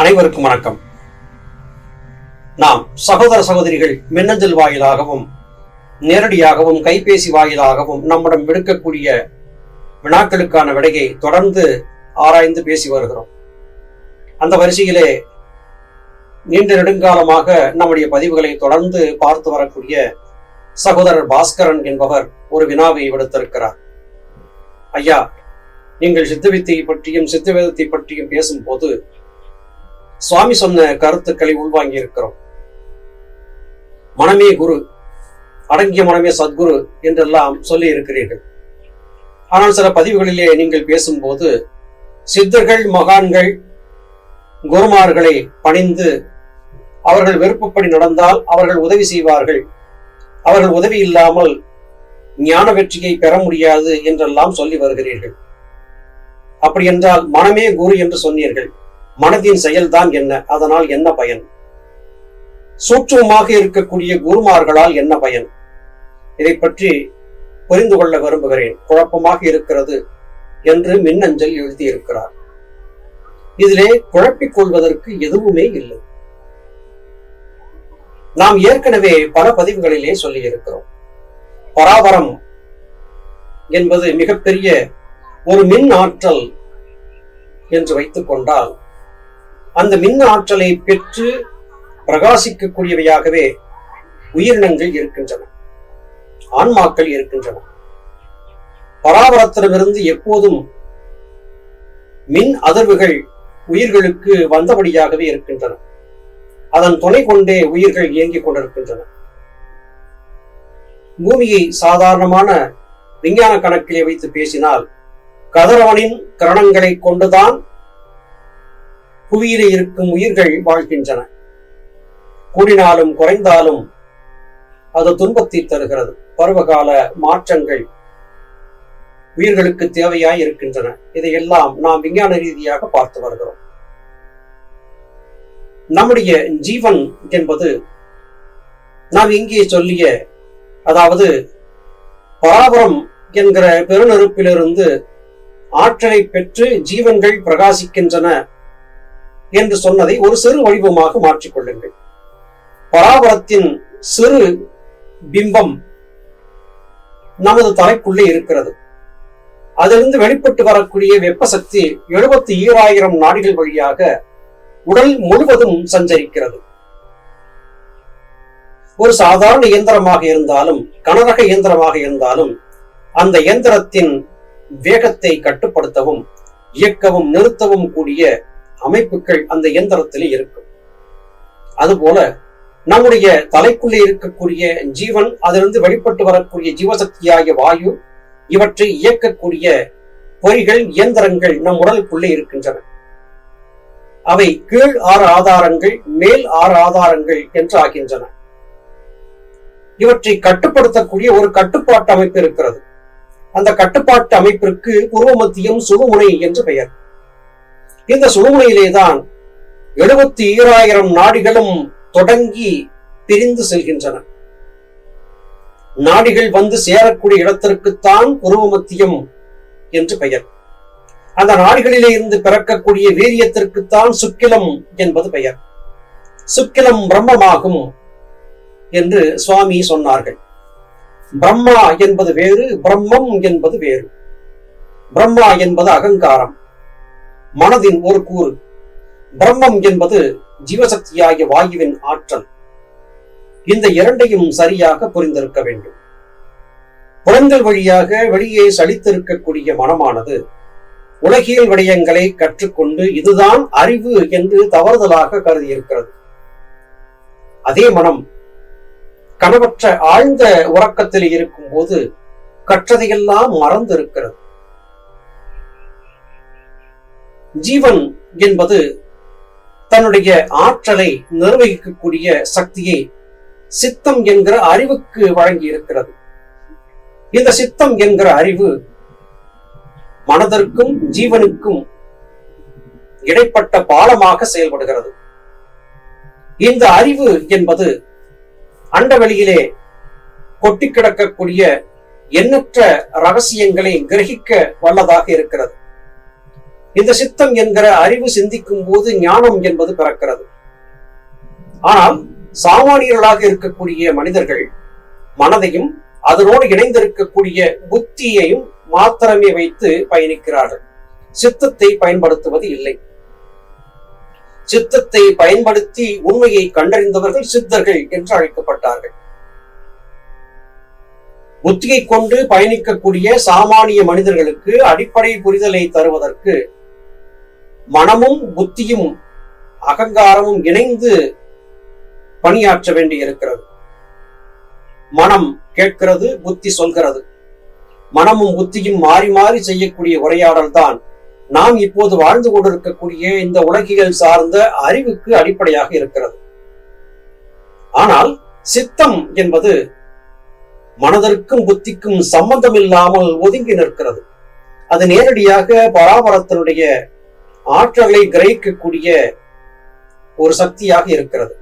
அனைவருக்கும் வணக்கம். நாம் சகோதர சகோதரிகள் மின்னஞ்சல் வாயிலாகவும் நேரடியாகவும் கைபேசி வாயிலாகவும் நம்மிடம் விடுக்கக்கூடிய வினாக்களுக்கான விடையை தொடர்ந்து ஆராய்ந்து பேசி வருகிறோம். அந்த வரிசையிலே நீண்ட நெடுங்காலமாக நம்முடைய பதிவுகளை தொடர்ந்து பார்த்து வரக்கூடிய சகோதரர் பாஸ்கரன் என்பவர் ஒரு வினாவை விடுத்திருக்கிறார். ஐயா நீங்கள் சித்தவித்தை பற்றியும் சித்தவேதத்தை பற்றியும் பேசும்போது சுவாமி சொன்ன கருத்துக்களை உள்வாங்கி இருக்கிறோம். மனமே குரு அடங்கிய மனமே சத்குரு என்றெல்லாம் சொல்லி இருக்கிறீர்கள். ஆனால் சில பதிவுகளிலே நீங்கள் பேசும்போது சித்தர்கள் மகான்கள் குருமார்களை பணிந்து அவர்கள் விருப்பப்படி நடந்தால் அவர்கள் உதவி செய்வார்கள். அவர்கள் உதவி இல்லாமல் ஞான வெற்றியை பெற முடியாது என்றெல்லாம் சொல்லி வருகிறீர்கள். அப்படி என்றால் மனமே குரு என்று சொன்னீர்கள். மனதின் செயல்தான் என்ன? அதனால் என்ன பயன்? சூட்சமாக இருக்கக்கூடிய குருமார்களால் என்ன பயன்? இதை பற்றி புரிந்து கொள்ள விரும்புகிறேன். குழப்பமாக இருக்கிறது என்று மின்னஞ்சல் எழுதியிருக்கிறார். இதிலே குழப்பிக் கொள்வதற்கு எதுவுமே இல்லை. நாம் ஏற்கனவே பல பதிவுகளிலே சொல்லியிருக்கிறோம். பராபரம் என்பது மிகப்பெரிய ஒரு மின் ஆற்றல் என்று வைத்துக் கொண்டால் அந்த மின் ஆற்றலை பெற்று பிரகாசிக்கக்கூடியவையாகவே உயிரினங்கள் இருக்கின்றன. ஆன்மாக்கள் இருக்கின்றன. பராபரத்திடமிருந்து எப்போதும் மின் அதிர்வுகள் உயிர்களுக்கு வந்தபடியாகவே இருக்கின்றன. அதன் துணை கொண்டே உயிர்கள் இயங்கிக் கொண்டிருக்கின்றன. பூமியை சாதாரணமான விஞ்ஞான கணக்கிலே வைத்து பேசினால் கதிரவனின் கரணங்களை கொண்டுதான் புவியிலே இருக்கும் உயிர்கள் வாழ்கின்றன. கூடினாலும் குறைந்தாலும் அது துன்பத்தை தருகிறது. பருவகால மாற்றங்கள் உயிர்களுக்கு தேவையாய் இருக்கின்றன. இதையெல்லாம் நாம் விஞ்ஞான ரீதியாக பார்த்து வருகிறோம். நம்முடைய ஜீவன் என்பது நாம் இங்கே சொல்லிய அதாவது பராபரம் என்கிற பெருநெருப்பிலிருந்து ஆற்றலை பெற்று ஜீவன்கள் பிரகாசிக்கின்றன என்று சொன்னதை ஒரு சிறு வடிவமாக மாற்றிக்கொள்ளுங்கள். பராபரத்தின் சிறு பிம்பம் நமது தலைக்குள்ளே இருக்கிறது. அதிலிருந்து வெளிப்பட்டு வரக்கூடிய வெப்ப சக்தி எழுபத்தி ஈராயிரம் நாடுகள் வழியாக உடல் முழுவதும் சஞ்சரிக்கிறது. ஒரு சாதாரண இயந்திரமாக இருந்தாலும் கனரக இயந்திரமாக இருந்தாலும் அந்த இயந்திரத்தின் வேகத்தை கட்டுப்படுத்தவும் இயக்கவும் நிறுத்தவும் கூடிய அமைப்புகள் அந்த இயந்திரத்திலே இருக்கும். அதுபோல நம்முடைய தலைக்குள்ளே இருக்கக்கூடிய ஜீவன் அதிலிருந்து வெளிப்பட்டு வரக்கூடிய ஜீவசக்தியாகிய வாயு இவற்றை இயக்கக்கூடிய பொறிகள் இயந்திரங்கள் நம் உடலுக்குள்ளே இருக்கின்றன. அவை கீழ் ஆறு ஆதாரங்கள் மேல் ஆறு ஆதாரங்கள் என்று ஆகின்றன. இவற்றை கட்டுப்படுத்தக்கூடிய ஒரு கட்டுப்பாட்டு அமைப்பு இருக்கிறது. அந்த கட்டுப்பாட்டு அமைப்பிற்கு உருவமத்தியம் சுகமுனை என்று பெயர். இந்த சுழுமுனையிலேதான் எழுபத்தி ஈராயிரம் நாடிகளும் தொடங்கி பிரிந்து செல்கின்றன. நாடிகள் வந்து சேரக்கூடிய இடத்திற்குத்தான் பூர்வ மத்தியம் என்று பெயர். அந்த நாடுகளிலே இருந்து பிறக்கக்கூடிய வீரியத்திற்குத்தான் சுக்கிலம் என்பது பெயர். சுக்கிலம் பிரம்மமாகும் என்று சுவாமி சொன்னார்கள். பிரம்மா என்பது வேறு பிரம்மம் என்பது வேறு. பிரம்மா என்பது அகங்காரம். மனதின் ஒரு கூறு. பிரம்மம் என்பது ஜீவசக்தியாகிய வாயுவின் ஆற்றல். இந்த இரண்டையும் சரியாக புரிந்திருக்க வேண்டும். புலன்கள் வழியாக வெளியே சலித்திருக்கக்கூடிய மனமானது உலகியல் விடயங்களை கற்றுக்கொண்டு இதுதான் அறிவு என்று தவறுதலாக கருதியிருக்கிறது. அதே மனம் கனவற்ற ஆழ்ந்த உறக்கத்தில் இருக்கும் போது கற்றதையெல்லாம் மறந்து ஜீவன் என்பது தன்னுடைய ஆற்றலை நிர்வகிக்கக்கூடிய சக்தியை சித்தம் என்கிற அறிவுக்கு வழங்கி இருக்கிறது இந்த சித்தம் என்கிற அறிவு மனதிற்கும் ஜீவனுக்கும் இடைப்பட்ட பாலமாக செயல்படுகிறது. இந்த அறிவு என்பது அண்டவெளியிலே கொட்டி கிடக்கக்கூடிய எண்ணற்ற ரகசியங்களை கிரகிக்க வல்லதாக இருக்கிறது. இந்த சித்தம் என்கிற அறிவு சிந்திக்கும் போது ஞானம் என்பது பிறக்கிறது. ஆனால் சாமானியர்களாக இருக்கக்கூடிய மனிதர்கள் மனதையும் அதனோடு இணைந்திருக்கக்கூடிய புத்தியையும் மாத்திரமே வைத்து பயணிக்கிறார்கள். சித்தத்தை பயன்படுத்துவது இல்லை. சித்தத்தை பயன்படுத்தி உண்மையை கண்டறிந்தவர்கள் சித்தர்கள் என்று அழைக்கப்பட்டார்கள். புத்தியை கொண்டு பயணிக்கக்கூடிய சாமானிய மனிதர்களுக்கு அடிப்படை புரிதலை தருவதற்கு மனமும் புத்தியும் அகங்காரமும் இணைந்து பணியாற்ற வேண்டி இருக்கிறது மனம் கேட்கிறது புத்தி சொல்கிறது. மனமும் புத்தியும் மாறி மாறி செய்யக்கூடிய உரையாடல் தான் நாம் இப்போது வாழ்ந்து கொண்டிருக்கக்கூடிய இந்த உலகியல் சார்ந்த அறிவுக்கு அடிப்படையாக இருக்கிறது. ஆனால் சித்தம் என்பது மனதிற்கும் புத்திக்கும் சம்பந்தம் இல்லாமல் ஒதுங்கி நிற்கிறது. அது நேரடியாக பராபரத்தினுடைய ஆற்றலை கிரகிக்கக்கூடிய ஒரு சக்தியாக இருக்கிறது.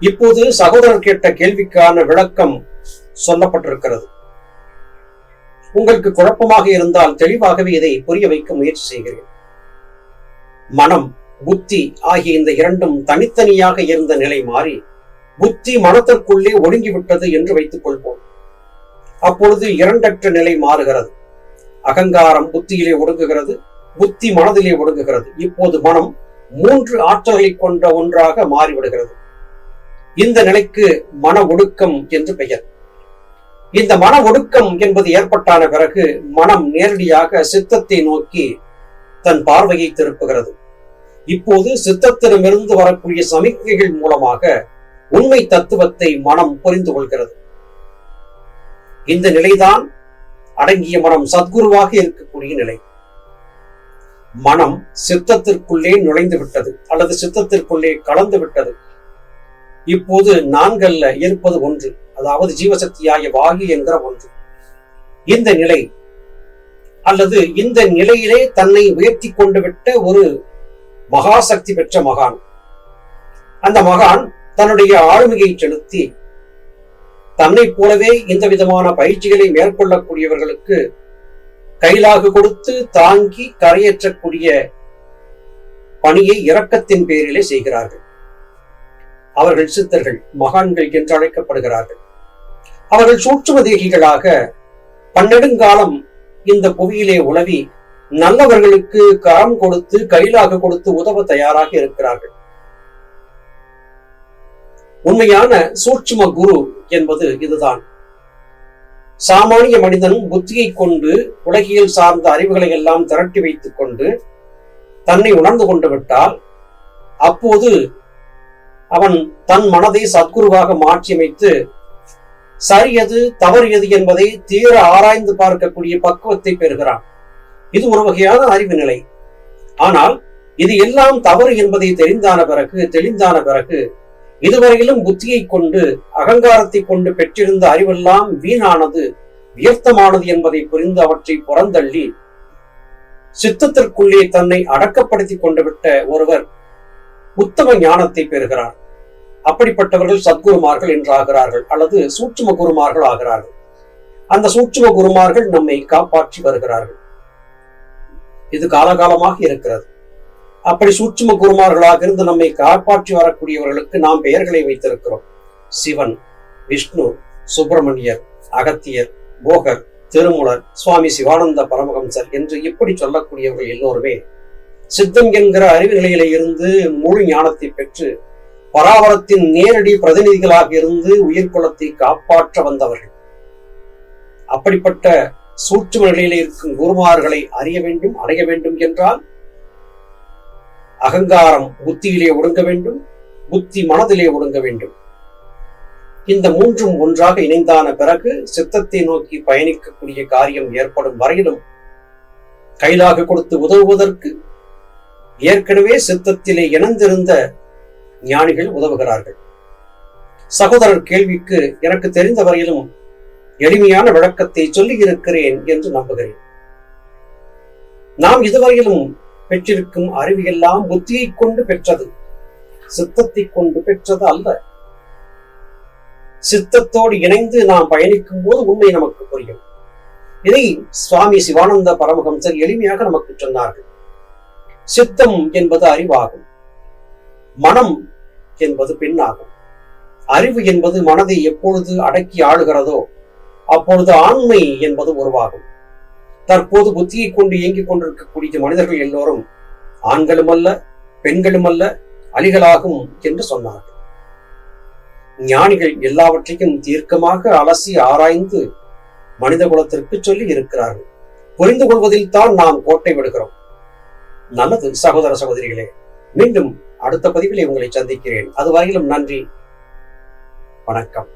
இப்போது சகோதரர் கேட்ட கேள்விக்கான விளக்கம் சொல்லப்பட்டிருக்கிறது. உங்களுக்கு குழப்பமாக இருந்தால் தெளிவாகவே இதை புரிய வைக்க முயற்சி செய்கிறேன். மனம் புத்தி ஆகிய இந்த இரண்டும் தனித்தனியாக இருந்த நிலை மாறி புத்தி மனத்திற்குள்ளே ஒடுங்கிவிட்டது என்று வைத்துக் கொள்வோம் அப்பொழுது இரண்டற்ற நிலை மாறுகிறது. அகங்காரம் புத்தியிலே ஒடுங்குகிறது. புத்தி மனதிலே ஒடுங்குகிறது. இப்போது மனம் மூன்று ஆற்றல்களை கொண்ட ஒன்றாக மாறிவிடுகிறது. இந்த நிலைக்கு மன ஒடுக்கம் என்று பெயர். இந்த மன ஒடுக்கம் என்பது ஏற்பட்டான பிறகு மனம் நேரடியாக சித்தத்தை நோக்கி தன் பார்வையை திருப்புகிறது. இப்போது சித்தத்திடமிருந்து வரக்கூடிய சமிக்கைகள் மூலமாக உண்மை தத்துவத்தை மனம் புரிந்து கொள்கிறது. இந்த நிலைதான் அடங்கிய மனம் சத்குருவாக இருக்கக்கூடிய நிலை. மனம் சித்தத்திற்குள்ளே நுழைந்து விட்டது அல்லது சித்தத்திற்குள்ளே கலந்து விட்டது. இப்போது நான்கல்ல இருப்பது ஒன்று அதாவது ஜீவசக்தியாய வாயு என்கிற ஒன்று. இந்த நிலை அல்லது இந்த நிலையிலே தன்னை உயர்த்தி கொண்டு விட்ட ஒரு மகாசக்தி பெற்ற மகான். அந்த மகான் தன்னுடைய ஆளுமையை செலுத்தி தன்னை போலவே இந்த விதமான பயிற்சிகளை மேற்கொள்ளக்கூடியவர்களுக்கு கைலாக கொடுத்து தாங்கி கரையேற்றக்கூடிய பணியை இரக்கத்தின் பேரிலே செய்கிறார்கள். அவர்கள் சித்தர்கள் மகான்கள் என்று அழைக்கப்படுகிறார்கள். அவர்கள் சூட்சும தேகிகளாக பன்னெடுங்காலம் இந்த புவியிலே உழவி நல்லவர்களுக்கு கரம் கொடுத்து கைலாக கொடுத்து உதவ தயாராக இருக்கிறார்கள். உண்மையான சூட்சும குரு என்பது இதுதான். சாமானிய மனிதன் புத்தியை கொண்டு உலகியல் சார்ந்த அறிவுகளை எல்லாம் திரட்டி வைத்துக் கொண்டு தன்னை உணர்ந்து கொண்டு விட்டால் அப்போது அவன் தன் மனதை சத்குருவாக மாற்றியமைத்து அமைத்து சரியது தவறு எது என்பதை தீர ஆராய்ந்து பார்க்கக்கூடிய பக்குவத்தை பெறுகிறான். இது ஒரு வகையான அறிவு நிலை. ஆனால் இது எல்லாம் தவறு என்பதை தெரிந்தான பிறகு தெளிந்தான பிறகு இதுவரையிலும் புத்தியை கொண்டு அகங்காரத்தை கொண்டு பெற்றிருந்த அறிவெல்லாம் வீணானது வியர்த்தமானது என்பதை புரிந்து அவற்றை புறந்தள்ளி சித்தத்திற்குள்ளே தன்னை அடக்கப்படுத்திக் கொண்டு விட்ட ஒருவர் உத்தம ஞானத்தை பெறுகிறார். அப்படிப்பட்டவர்கள் சத்குருமார்கள் என்றாகிறார்கள் அல்லது சூட்சும குருமார்கள் ஆகிறார்கள். அந்த சூட்சும குருமார்கள் நம்மை காப்பாற்றி வருகிறார்கள். இது காலகாலமாக இருக்கிறது. அப்படி சூட்சும குருமார்களாக இருந்து நம்மை காப்பாற்றி வரக்கூடியவர்களுக்கு நாம் பெயர்களை வைத்திருக்கிறோம். சிவன் விஷ்ணு சுப்பிரமணியர் அகத்தியர் போகர் திருமுலர் சுவாமி சிவானந்த பரமஹம்சர் என்று இப்படி சொல்லக்கூடியவர்கள் எல்லோருமே சித்தம் என்கிற அறிவு நிலையில இருந்து முழு ஞானத்தை பெற்று பராவரத்தின் நேரடி பிரதிநிதிகளாக இருந்து உயிர்குலத்தை காப்பாற்ற வந்தவர்கள். அப்படிப்பட்ட சூட்சும நிலையில இருக்கும் குருமார்களை அறிய வேண்டும் அடைய வேண்டும் என்றால் அகங்காரம் புத்தியிலே ஒடுங்க வேண்டும் புத்தி மனதிலே ஒடுங்க வேண்டும். இந்த மூன்றும் ஒன்றாக இணைந்தான பிறகு சித்தத்தை நோக்கி பயணிக்கக்கூடிய காரியம் ஏற்படும் வரையிலும் கைலாக கொடுத்து உதவுவதற்கு ஏற்கனவே சித்தத்திலே இணைந்திருந்த ஞானிகள் உதவுகிறார்கள். சகோதரர் கேள்விக்கு எனக்கு தெரிந்த வரையிலும் எளிமையான விளக்கத்தை சொல்லி இருக்கிறேன் என்று நம்புகிறேன். நாம் இதுவரையிலும் பெற்றிருக்கும் அறிவியெல்லாம் புத்தியை கொண்டு பெற்றது. சித்தத்தை கொண்டு பெற்றது அல்ல. சித்தத்தோடு இணைந்து நாம் பயணிக்கும் போது உண்மை நமக்கு புரியும். இதை சுவாமி சிவானந்த பரமஹம்சர் எளிமையாக நமக்கு சொன்னார்கள். சித்தம் என்பது அறிவாகும். மனம் என்பது பெண்ணாகும். அறிவு என்பது மனதை எப்பொழுது அடக்கி ஆளுகிறதோ அப்பொழுது ஆண்மை என்பது உருவாகும். தற்போது புத்தியை கொண்டு இயங்கிக் கொண்டிருக்கக்கூடிய மனிதர்கள் எல்லோரும் ஆண்களும் அல்ல பெண்களும் அல்ல அலிகளாகும் என்று சொன்னார்கள். ஞானிகள் எல்லாவற்றையும் தீர்க்கமாக அலசி ஆராய்ந்து மனித குலத்திற்கு சொல்லி இருக்கிறார்கள். புரிந்து கொள்வதில் தான் நாம் கோட்டை விடுகிறோம். நல்லது சகோதர சகோதரிகளே மீண்டும் அடுத்த பதிவிலே உங்களை சந்திக்கிறேன். அதுவரையிலும் நன்றி வணக்கம்.